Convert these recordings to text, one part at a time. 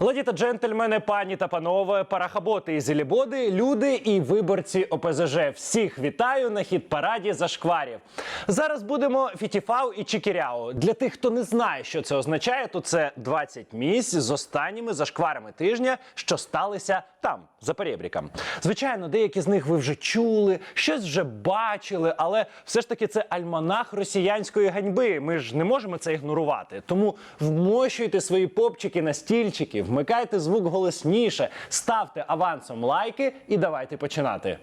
Леді та джентльмени, пані та панове, парахаботи і зілібоди, люди і виборці ОПЗЖ. Всіх вітаю на хіт параді зашкварів. Зараз будемо фітіфау і чікіряо. Для тих, хто не знає, що це означає, то це 20 місць з останніми зашкварами тижня, що сталися там, за перебріком. Звичайно, деякі з них ви вже чули, щось вже бачили, але все ж таки це альманах росіянської ганьби. Ми ж не можемо це ігнорувати. Тому вмощуйте свої попчики на стільчики, вмикайте звук голосніше, ставте авансом лайки і давайте починати.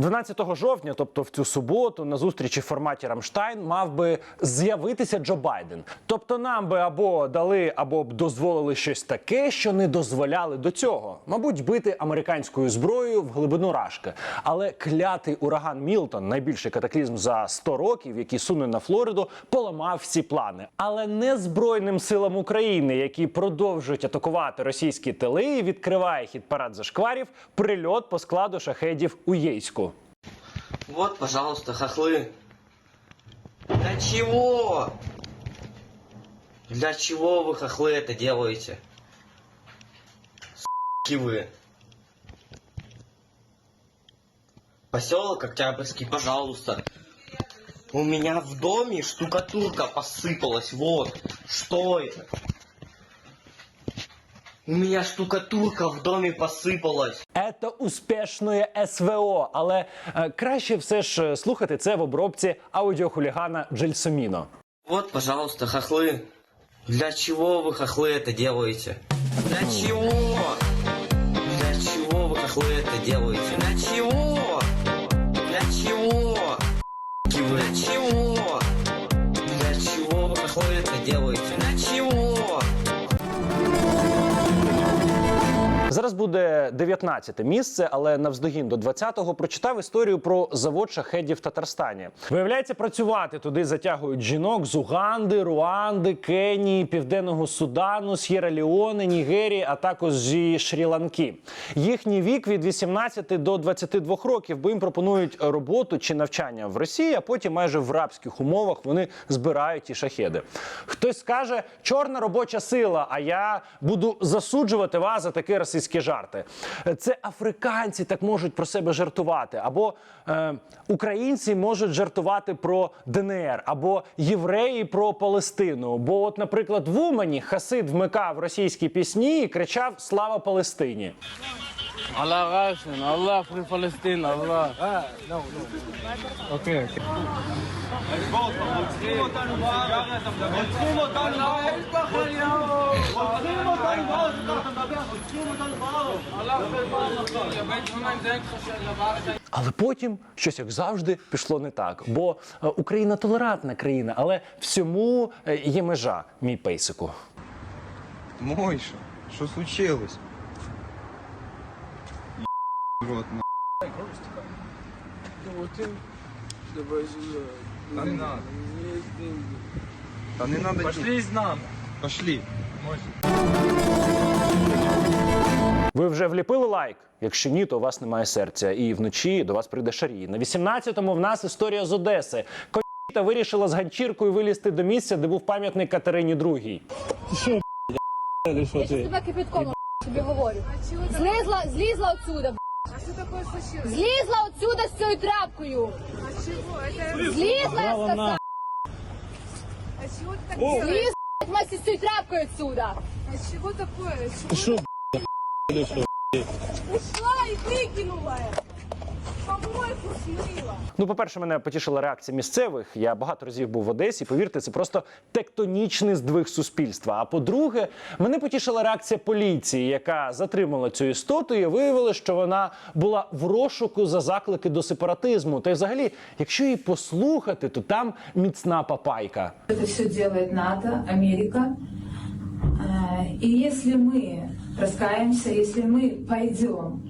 12 жовтня, тобто в цю суботу, на зустрічі в форматі Рамштайн, мав би з'явитися Джо Байден. Тобто нам би або дали, або б дозволили щось таке, що не дозволяли до цього. Мабуть, бити американською зброєю в глибину рашки. Але клятий ураган Мілтон, найбільший катаклізм за 100 років, який суне на Флориду, поламав всі плани. Але не збройним силам України, які продовжують атакувати російські тили, відкриває хід парад зашкварів прильот по складу шахедів у Єйську. Вот, пожалуйста, хохлы. Для чего? Для чего вы, хохлы, это делаете? С***ки вы. Поселок Октябрьский, пожалуйста. У меня в доме штукатурка посыпалась, вот. Что это? У меня штукатурка в доме посыпалась. Ето успішне СВО, але е, краще все ж е, слухати це в обробці аудіохулігана Джельсоміно. Вот, пожалуйста, хохлы. Для чего вы, хохлы, это делаете? Для чего? Для чего вы, хохлы, это делаете? Для чего? Для чего? Ки вы, Для чего? Для чего вы, хохлы, это делаете? Зараз буде 19 місце, але навздогін до 20-го прочитав історію про завод шахедів в Татарстані. Виявляється, працювати туди затягують жінок з Уганди, Руанди, Кенії, Південного Судану, С'єра Ліоне, Нігерії, а також зі Шрі-Ланки. Їхній вік від 18 до 22 років, бо їм пропонують роботу чи навчання в Росії, а потім майже в рабських умовах вони збирають ті шахеди. Хтось скаже, чорна робоча сила, а я буду засуджувати вас за такі російські жарти. Це африканці так можуть про себе жартувати, або е, українці можуть жартувати про ДНР, або євреї про Палестину. Бо, от, наприклад, в Умані Хасид вмикав російські пісні і кричав Слава Палестині. Allah Russian, Allah free Palestine, Allah. Ah, no, no. Okay, okay. רוצחים אותנו בארץ, רוצחים אותנו בארץ, רוצחים אותנו בארץ, אתה מדבר, רוצחים אותנו בארץ. בן 80 זה אין לך שאלה בארץ. Але потім щось як завжди пішло не так. Бо е, Україна толерантна країна, але всьому е, є межа, мій пейсику. Мойша, що случилось? Рот, на. Та не надо. Есть деньги. Та не надо. Пошли с нами. Пошли. Ви вже вліпили лайк? Якщо ні, то у вас немає серця. І вночі до вас прийде шарій. На 18-му в нас історія з Одеси. Коніта вирішила з ганчіркою вилізти до місця, де був пам'ятник Катерині II. Я щас тебе кипятком тобі говорю. Злізла, злізла отсюда А что такое случилось? Злізла отсюда з цією тряпкою. А чего? Это... Злізла, я сказала. А чего ты так делаешь? Злізла вместе з цією тряпкою отсюда. А чего такое? Чего? Ушла и выкинула. Помойку смыла. Ну, по-перше, мене потішила реакція місцевих. Я багато разів був в Одесі. Повірте, це просто тектонічний здвиг суспільства. А по-друге, мене потішила реакція поліції, яка затримала цю істоту і виявила, що вона була в розшуку за заклики до сепаратизму. Та й взагалі, якщо її послухати, то там міцна папайка. Это все делает НАТО, Америка. Э, И если мы раскаемся, если мы пойдем,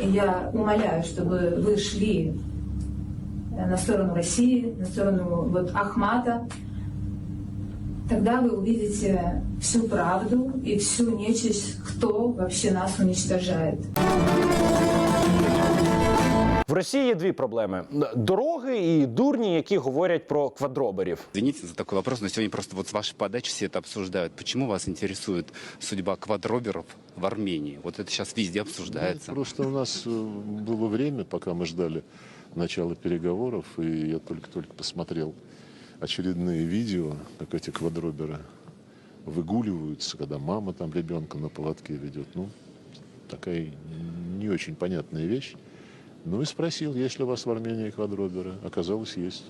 и я умоляю, чтобы вы шли э, на сторону России, на сторону вот Ахмата, тогда вы увидите всю правду и всю нечисть, кто вообще нас уничтожает. В Росії є дві проблеми: дороги і дурні, які говорять про квадроберів. Извините за такой вопрос, но сегодня просто вот с вашей подачи все это обсуждают. Почему вас интересует судьба квадроберов в Армении? Вот это сейчас везде обсуждается. Просто у нас э, было время, пока мы ждали начала переговоров, и я только-только посмотрел очередные видео, как эти квадроберы выгуливаются, когда мама там ребенка на поводке ведет. Ну, такая не очень понятная вещь. Ну и спросил, есть ли у вас в Армении квадроберы. Оказалось, есть.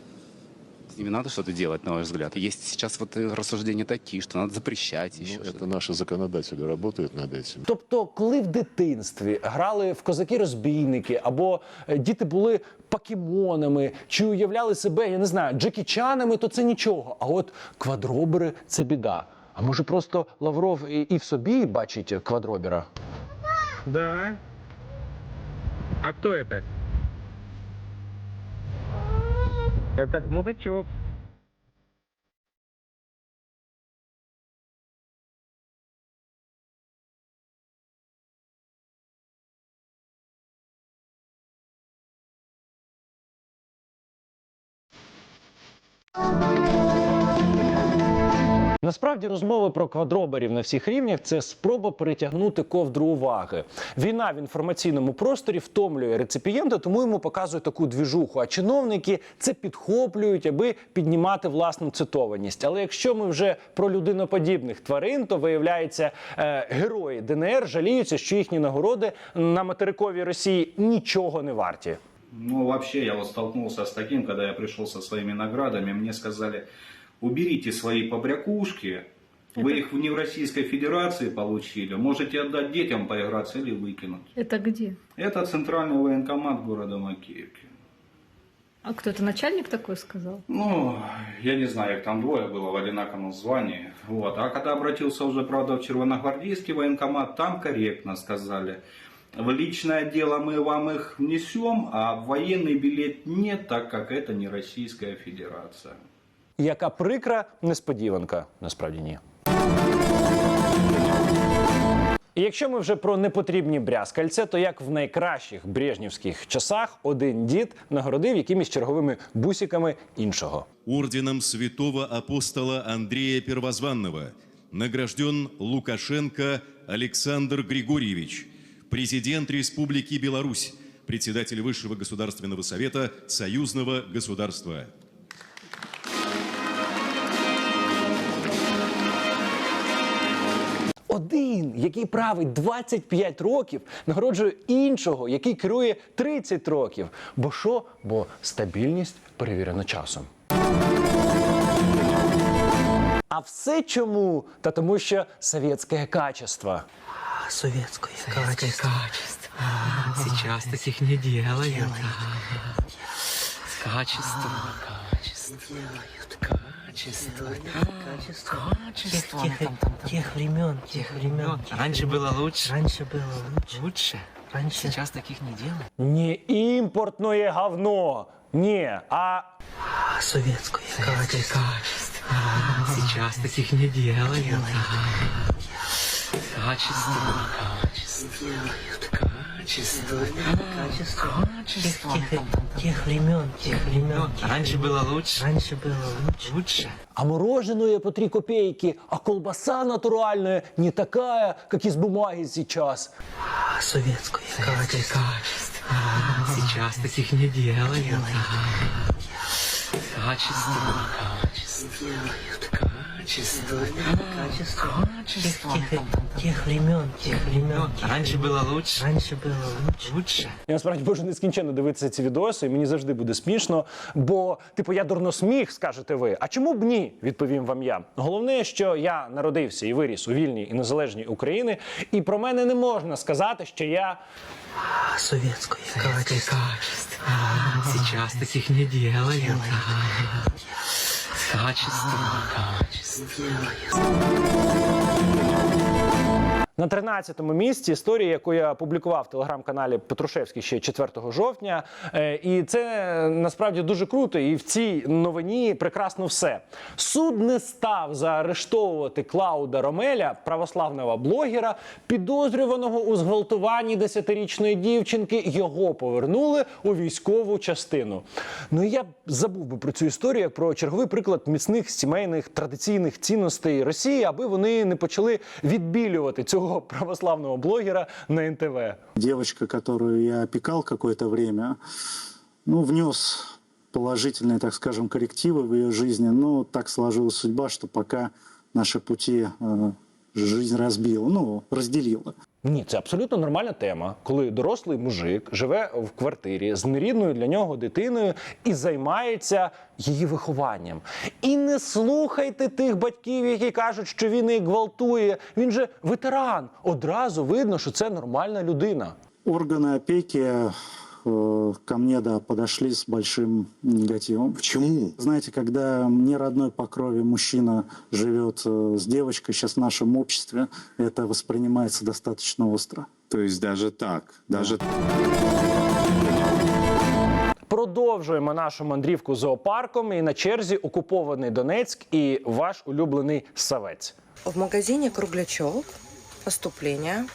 С ними надо что-то делать, на ваш взгляд. Есть сейчас вот э, рассуждения такие, что надо запрещать еще. Ну, что-то. это наши законодатели работают над этим. Тобто, коли в дитинстві грали в козаки-розбійники, або е, діти були покемонами, чи уявляли себе, я не знаю, джекічанами, то це нічого. А от квадробери це біда. А може просто Лавров і, і в собі бачить квадробера? Да. а кто это? Это мужичок. Насправді розмови про квадроберів на всіх рівнях це спроба перетягнути ковдру уваги. Війна в інформаційному просторі втомлює реципієнта, тому йому показують таку двіжуху. А чиновники це підхоплюють, аби піднімати власну цитованість. Але якщо ми вже про людиноподібних тварин, то виявляється, е, герої ДНР жаліються, що їхні нагороди на материковій Росії нічого не варті. Ну, вообще, я вот столкнулся с таким, когда я пришел со своими наградами, мне сказали, уберите свои побрякушки, вы их не в Российской Федерации получили, можете отдать детям поиграться или выкинуть. Это где? Это центральный военкомат города Макеевки. А кто это начальник такой сказал? Ну, я не знаю, их там двое было в одинаковом звании. Вот. А когда обратился уже, правда, в Червоногвардейский военкомат, там корректно сказали, в личное дело мы вам их внесем, а в военный билет нет, так как это не Российская Федерация. Яка прикра несподіванка, насправді ні. І якщо ми вже про непотрібні брязкальця, то як в найкращих брежнівських часах один дід нагородив якимись черговими бусиками іншого. Орденом святого апостола Андрея Первозванного награжден Лукашенко Александр Григорьевич, президент Республики Беларусь, председатель Высшего государственного совета Союзного государства. Один, який править 25 років, нагороджує іншого, який керує 30 років. Бо що? Бо стабільність перевірена часом. А все чому? Та тому, що совєтське качество. Советское, качество. Сейчас таких не делают. Качество. Качество. Качество. Качество. Качество. Тех, тех времен, тех времен. Раньше было лучше. Раньше было лучше. Лучше. Раньше. Сейчас таких не делают. Не імпортне говно. Ні, а Советское, качество. Сейчас таких не делают. Качество. Качество. Качество. Качество. Качество. Тех, времен, тех времен. Раньше было лучше. Раньше было лучше. Лучше. А мороженое по 3 копейки, а колбаса натуральная не такая, как из бумаги сейчас. Советское, качество. Сейчас таких не делают. Качество. Качество. Качество. Качество. Тех, тех времен, тех времен. Раньше было лучше. Раньше было лучше. Лучше. Я насправді можу нескінченно дивитися ці відоси, і мені завжди буде смішно. Бо, типу, я дурно сміх, скажете ви. А чому б ні? відповім вам я. Головне, що я народився і виріс у вільній і незалежній Україні, і про мене не можна сказати, що я Советское, качество. Сейчас таких не делают. Качество. Качество. На 13-му місці історія, яку я публікував в телеграм-каналі Петрушевський ще 4 жовтня. Е, І це насправді дуже круто. І в цій новині прекрасно все. Суд не став заарештовувати Клауда Ромеля, православного блогера, підозрюваного у зґвалтуванні 10-річної дівчинки. Його повернули у військову частину. Ну я забув би про цю історію як про черговий приклад міцних сімейних традиційних цінностей Росії, аби вони не почали відбілювати цього православного блогера на НТВ. Девочка, которую я опекал какое-то время, ну, внес положительные, так скажем, коррективы в ее жизни, но так сложилась судьба, что пока наши пути э, жизнь разбила, ну, разделила. Ні, це абсолютно нормальна тема, коли дорослий мужик живе в квартирі з нерідною для нього дитиною і займається її вихованням. І не слухайте тих батьків, які кажуть, що він її гвалтує. Він же ветеран. Одразу видно, що це нормальна людина. Органы опеки э, ко мне, да, подошли с большим негативом. Почему? Знаете, когда не родной по крови мужчина живет э, с девочкой, сейчас в нашем обществе это воспринимается достаточно остро. То есть даже так, даже Продовжуємо нашу мандрівку зоопарком. І на черзі окупований Донецьк і ваш улюблений савець. В магазине «Круглячок» поступление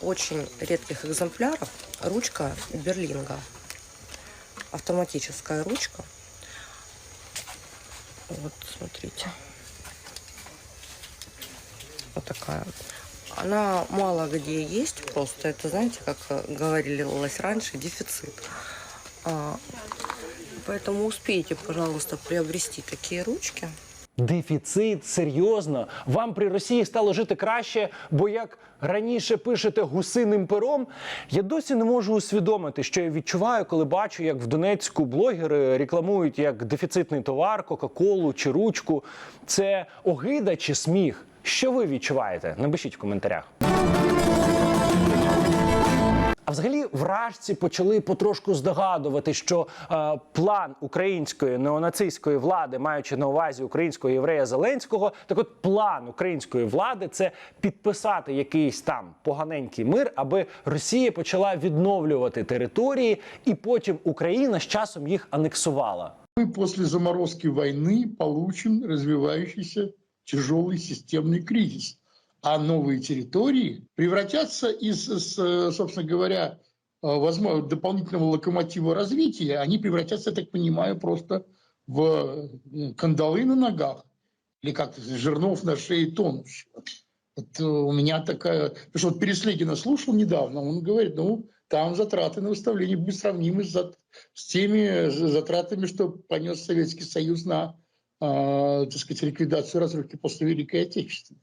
очень редких экземпляров ручка Берлинга. Автоматическая ручка. Вот, смотрите. Вот такая. Она мало где есть, просто это, знаете, как говорилось раньше, дефицит. А, Поэтому успейте, пожалуйста, приобрести такие ручки. Дефіцит серйозно. Вам при Росії стало жити краще, бо як раніше пишете гусиним пером, я досі не можу усвідомити, що я відчуваю, коли бачу, як в Донецьку блогери рекламують як дефіцитний товар, Кока-Колу чи ручку. Це огида чи сміх? Що ви відчуваєте? Напишіть в коментарях. А взагалі вражці почали потрошку здогадувати, що е, план української неонацистської влади, маючи на увазі українського єврея Зеленського, так от план української влади це підписати якийсь там поганенький мир, аби Росія почала відновлювати території, і потім Україна з часом їх анексувала. Мы после заморозки войны получим развивающийся тяжелый системный кризис. А новые территории превратятся из, собственно говоря, э, возможно, дополнительного локомотива развития, они превратятся, я так понимаю, просто в э, кандалы на ногах или как жернов на шее тонущего. Вот э, у меня такая... Потому что вот Переслегина слушал недавно, он говорит, ну, там затраты на выставление будут сравнимы с, с теми затратами, что понес Советский Союз на, э, так сказать, ликвидацию разрухи после Великой Отечественной.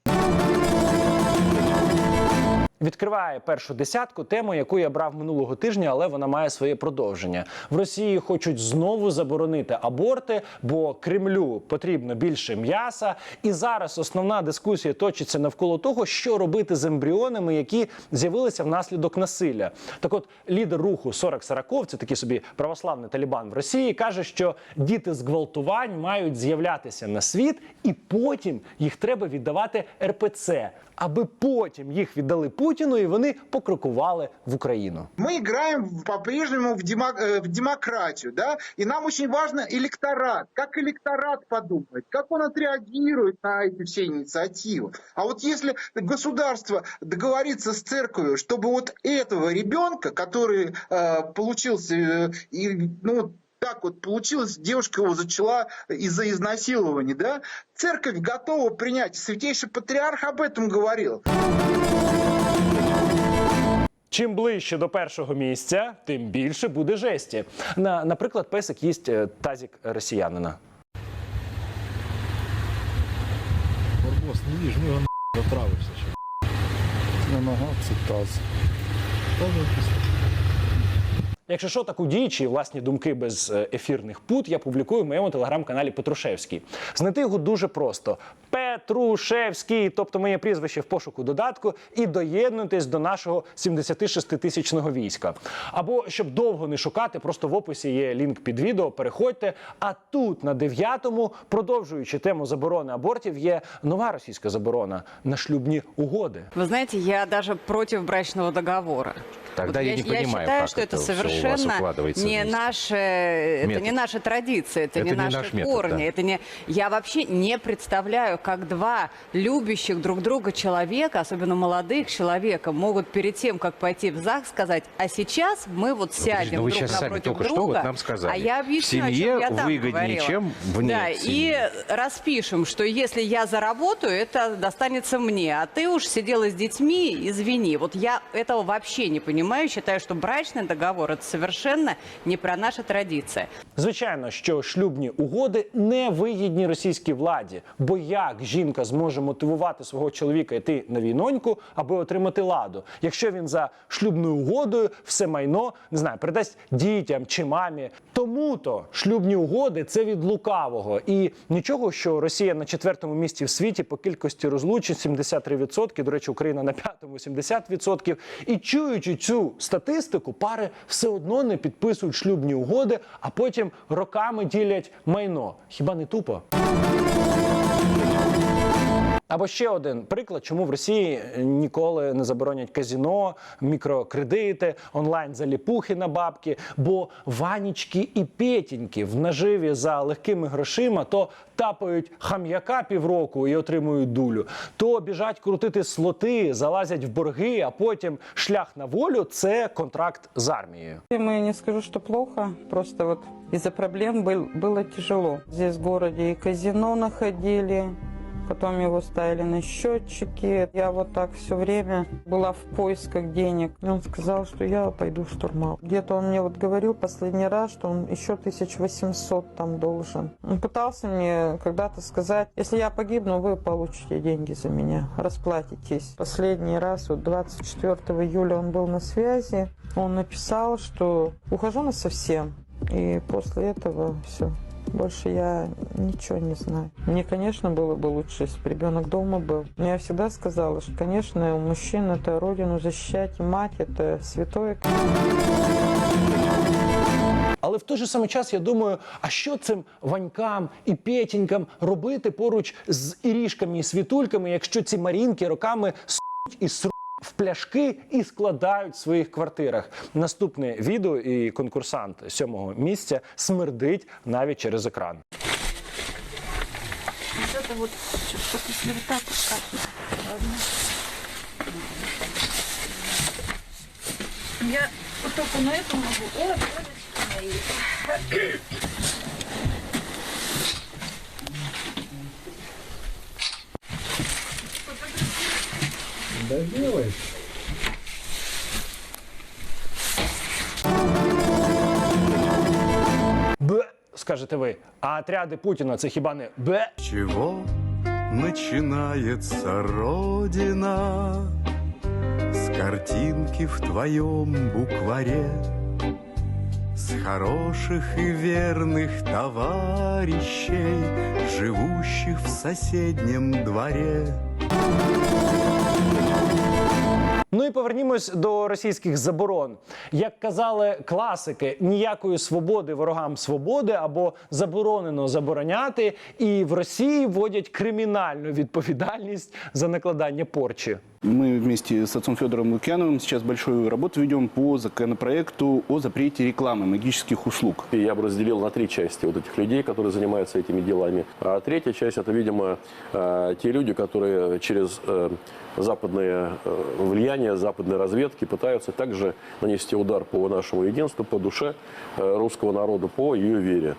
Відкриває першу десятку тему, яку я брав минулого тижня, але вона має своє продовження. В Росії хочуть знову заборонити аборти, бо Кремлю потрібно більше м'яса. І зараз основна дискусія точиться навколо того, що робити з ембріонами, які з'явилися внаслідок насилля. Так, от лідер руху 40 40 це такий собі православний талібан в Росії, каже, що діти з гвалтувань мають з'являтися на світ, і потім їх треба віддавати РПЦ, аби потім їх віддали Путіну, і вони покрокували в Україну. Мы играем в- по-прежнему в, демо- э, в демократию, да, и нам очень важно электорат, как электорат подумает, как он отреагирует на эти все инициативы. А вот если государство договорится с церковью, чтобы вот этого ребенка, который э, получился, э, и, ну, вот так вот получилось, девушка его зачала из-за изнасилования, да, церковь готова принять, святейший патриарх об этом говорил. Чим ближче до першого місця, тим більше буде жесті. На, наприклад, песик їсть е, тазік росіянина. Барбос, не вижу, ну Це затравишься сейчас. Ага, цитаз. Якщо що, таку діючі і власні думки без е, ефірних пут я публікую в моєму телеграм-каналі Петрушевський. Знайти його дуже просто. Петрушевський, тобто моє прізвище в пошуку додатку, і доєднуйтесь до нашого 76-тисячного війська. Або щоб довго не шукати, просто в описі є лінк під відео. Переходьте. А тут на дев'ятому, продовжуючи тему заборони абортів, є нова російська заборона на шлюбні угоди. Вы знаете, я даже против брачного договора. Тогда я не понимаю, считаю, как что это это всё у вас совершенно не наши, это не наша традиция, это, Это не, не наши наш метод, корни, да. это не. Я вообще не представляю, как два любящих друг друга человека, особенно молодых человека, могут перед тем, как пойти в ЗАГС, сказать: а сейчас мы вот сядем ну друг сейчас напротив только что друга, вот нам сказали. а я объясню, В семье о чем я там выгоднее, говорила. чем вне Да, семьи. и распишем, что если я заработаю, это достанется мне, а ты уж сидела с детьми, извини. Вот я этого вообще не понимаю, считаю, что брачный договор это совершенно не про наши традиции. Звичайно, що шлюбні угоди не вигідні російській владі. Бо як жінка зможе мотивувати свого чоловіка йти на війноньку, аби отримати ладу, якщо він за шлюбною угодою все майно не знаю, передасть дітям чи мамі. Тому то шлюбні угоди це від лукавого. І нічого, що Росія на четвертому місці в світі по кількості розлучень 73%, До речі, Україна на п'ятому 70%. І чуючи цю статистику, пари все одно не підписують шлюбні угоди, а потім роками ділять майно. Хіба не тупо? Або ще один приклад, чому в Росії ніколи не заборонять казіно, мікрокредити, онлайн-заліпухи на бабки. Бо ванічки і петіньки в наживі за легкими грошима то тапають хам'яка півроку і отримують дулю, то біжать крутити слоти, залазять в борги, а потім шлях на волю це контракт з армією. Мы не скажу, что плохо, просто вот из-за проблем был, было тяжело. Здесь в городе и казино находили, потом его ставили на счетчики. Я вот так все время была в поисках денег. И он сказал, что я пойду штурмал. Где-то он мне вот говорил последний раз, что он еще 1800 там должен. Он пытался мне когда-то сказать, если я погибну, вы получите деньги за меня, расплатитесь. Последний раз, вот 24 июля он был на связи, он написал, что ухожу на совсем. И после этого все. Больше я ничего не знаю. Мне, конечно, было бы лучше, если бы ребенок дома был. Но я всегда сказала, что, конечно, у мужчин это родину защищать, и мать это святое. Але в той же самий час я думаю, а що цим ванькам і петінькам робити поруч з ірішками і світульками, якщо ці марінки роками суть і сруть в пляшки і складають в своїх квартирах. Наступне відео і конкурсант сьомого місця смердить навіть через екран. Это вот что-то. Я только на этом могу. Ой, божечки мои. Да делаешь. Б, скажете ви. А отряди Путіна це хіба не б? Чего начинается Родина С картинки в твоем букваре С хороших и верных товарищей Живущих в соседнем дворе Ну і повернімось до російських заборон. Як казали класики, ніякої свободи ворогам свободи або заборонено забороняти. І в Росії вводять кримінальну відповідальність за накладання порчі. Мы вместе с отцом Федором Лукьяновым сейчас большую работу ведем по законопроекту о запрете рекламы магических услуг. И я бы разделил на три части вот этих людей, которые занимаются этими делами. А третья часть – это, видимо, э, те люди, которые через э, западное э, влияние, западной разведки пытаются также нанести удар по нашему единству, по душе русского народа, по ее вере.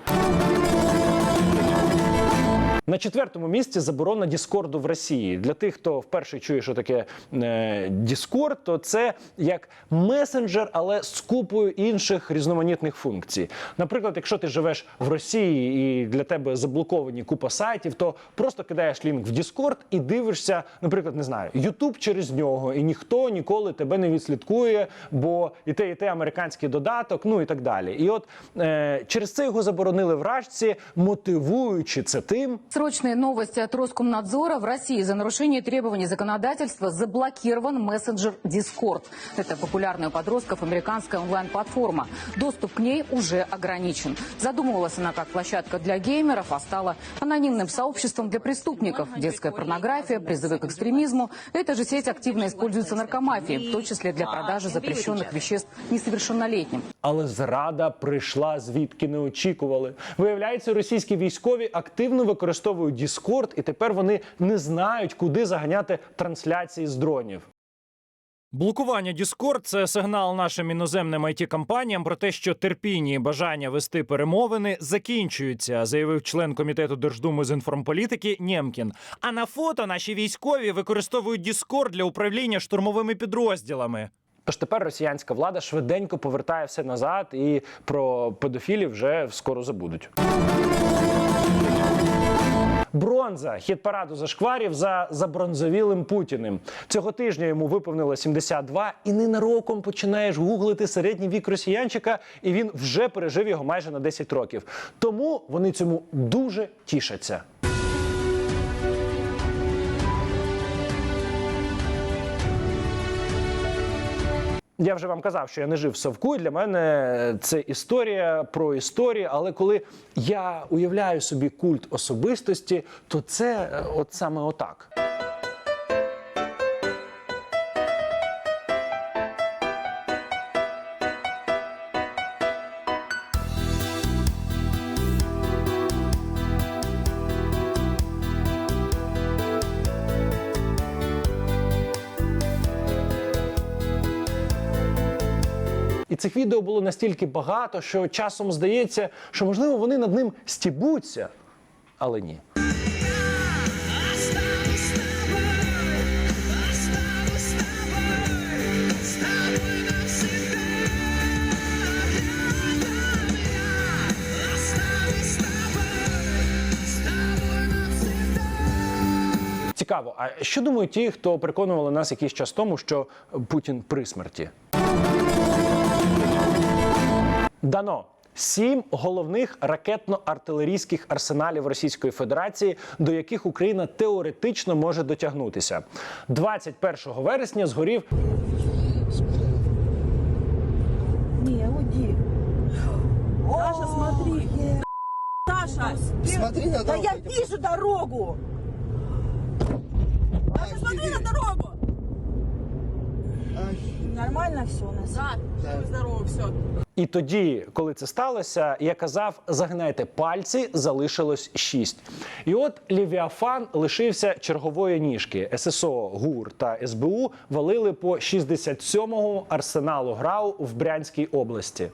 На четвертому місці заборона Діскорду в Росії. Для тих, хто вперше чує, що таке е, Діскорд, то це як месенджер, але з купою інших різноманітних функцій. Наприклад, якщо ти живеш в Росії і для тебе заблоковані купа сайтів, то просто кидаєш лінк в Діскорд і дивишся, наприклад, не знаю, Ютуб через нього, і ніхто ніколи тебе не відслідкує, бо і те, і те американський додаток, ну і так далі. І от е, через це його заборонили в Рашці, мотивуючи це тим. Срочные новости от Роскомнадзора. В России за нарушение требований законодательства заблокирован мессенджер Discord. Это популярная у подростков американская онлайн-платформа. Доступ к ней уже ограничен. Задумывалась она как площадка для геймеров, а стала анонимным сообществом для преступников. Детская порнография, призывы к экстремизму. Эта же сеть активно используется наркомафией, в том числе для продажи запрещенных веществ несовершеннолетним. Але зрада прийшла звідки не очікували. Виявляється, російські військові активно використовують Discord, і тепер вони не знають, куди заганяти трансляції з дронів. Блокування Discord – це сигнал нашим іноземним it компаніям про те, що терпіння і бажання вести перемовини закінчуються, заявив член комітету Держдуми з інформполітики Нємкін. А на фото наші військові використовують Discord для управління штурмовими підрозділами. Тож тепер росіянська влада швиденько повертає все назад, і про педофілів вже скоро забудуть. Бронза хід параду зашкварів за забронзовілим Путіним. Цього тижня йому виповнило 72, і ненароком починаєш гуглити середній вік росіянчика, і він вже пережив його майже на 10 років. Тому вони цьому дуже тішаться. Я вже вам казав, що я не жив в совку, і для мене це історія про історію. Але коли я уявляю собі культ особистості, то це е, от саме отак. І цих відео було настільки багато, що часом здається, що можливо вони над ним стібуться, але ні. Цікаво, а що думають ті, хто переконували нас якийсь час тому, що Путін при смерті? Дано. Сім головних ракетно-артилерійських арсеналів Російської Федерації, до яких Україна теоретично може дотягнутися. 21 вересня згорів Не, уйди. Саша, смотри. Саша, смотри на дорогу. Да я вижу дорогу. Саша, смотри на дорогу. Нормально все у нас? Да, здорово, все. І тоді, коли це сталося, я казав: загинайте пальці, залишилось шість. І от Лівіафан лишився чергової ніжки. ССО, ГУР та СБУ валили по 67-му арсеналу ГРАУ в Брянській області.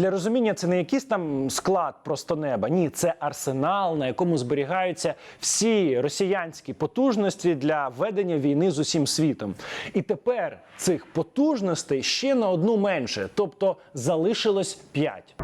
Для розуміння це не якийсь там склад просто неба. Ні, це арсенал, на якому зберігаються всі росіянські потужності для ведення війни з усім світом. І тепер цих потужностей ще на одну менше, тобто залишилось п'ять.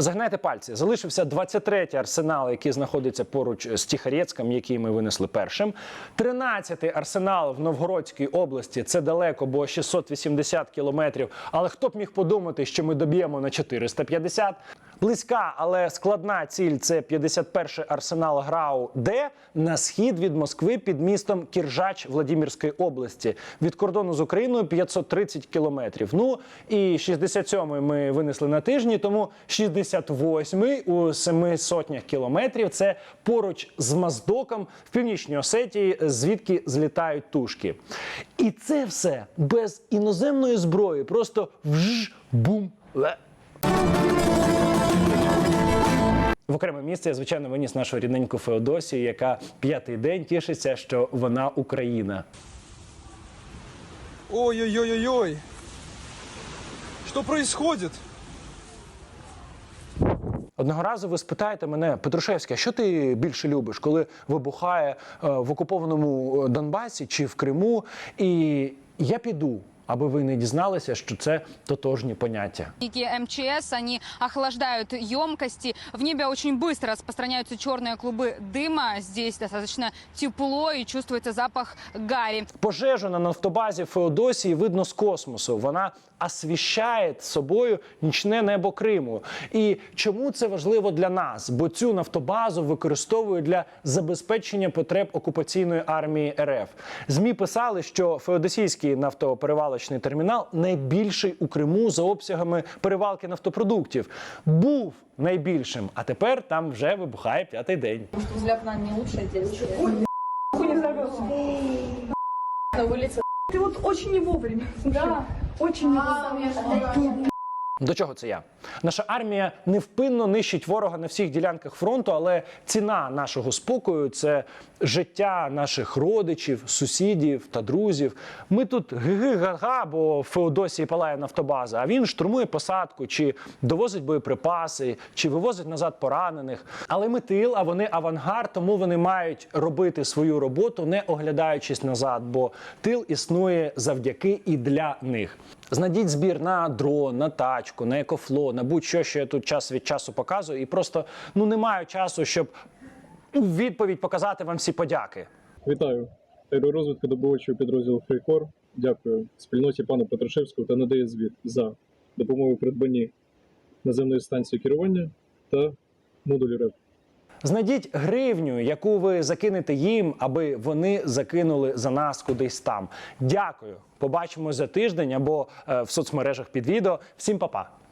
Загнайте пальці. Залишився 23-й арсенал, який знаходиться поруч з Тихорецьком, який ми винесли першим. 13-й арсенал в Новгородській області. Це далеко, бо 680 кілометрів. Але хто б міг подумати, що ми доб'ємо на 450? Близька, але складна ціль це 51-й арсенал ГРАУ, де на схід від Москви під містом Кіржач Владимирської області. Від кордону з Україною 530 кілометрів. Ну і 67-й ми винесли на тижні, тому 68-й у семи сотнях кілометрів. Це поруч з Маздоком в північній Осетії, звідки злітають тушки. І це все без іноземної зброї, просто вж бум ле. В окреме місце я звичайно виніс нашу рідненьку Феодосію, яка п'ятий день тішиться, що вона Україна. Ой-ой-ой-ой-ой. Что происходит? Одного разу ви спитаєте мене, Петрушевський, а що ти більше любиш, коли вибухає е, в окупованому Донбасі чи в Криму? І я піду аби ви не дізналися, що це тотожні поняття. МЧС, они охлаждают емкости. В небе очень быстро распространяются черные клубы дыма. Здесь достаточно тепло и чувствуется запах гари. Пожежу на нафтобазі Феодосії видно з космосу. Вона освіщає собою нічне небо Криму. І чому це важливо для нас? Бо цю нафтобазу використовують для забезпечення потреб окупаційної армії РФ. Змі писали, що Феодосійський нафтоперевалочний термінал найбільший у Криму за обсягами перевалки нафтопродуктів. Був найбільшим, а тепер там вже вибухає п'ятий день. Взгляд на не лучше улице. Ты вот очень не вовремя. Да, очень не вовремя. До чого це я? Наша армія невпинно нищить ворога на всіх ділянках фронту, але ціна нашого спокою це життя наших родичів, сусідів та друзів. Ми тут ги-ги-га-га, бо Феодосії палає нафтобаза, а він штурмує посадку, чи довозить боєприпаси, чи вивозить назад поранених. Але ми тил, а вони авангард, тому вони мають робити свою роботу, не оглядаючись назад, бо тил існує завдяки і для них. Знайдіть збір на дрон, на тачку, на екофло, на будь-що, що я тут час від часу показую, і просто ну не маю часу, щоб у відповідь показати вам всі подяки. Вітаю. Аеророзвідка добувачого підрозділу Фрейкор. Дякую спільноті пана Петрушевського та надає звіт за допомогу придбанні наземної станції керування та модулі РЕП. Знайдіть гривню, яку ви закинете їм, аби вони закинули за нас кудись там. Дякую. Побачимо за тиждень або е, в соцмережах під відео. Всім па-па!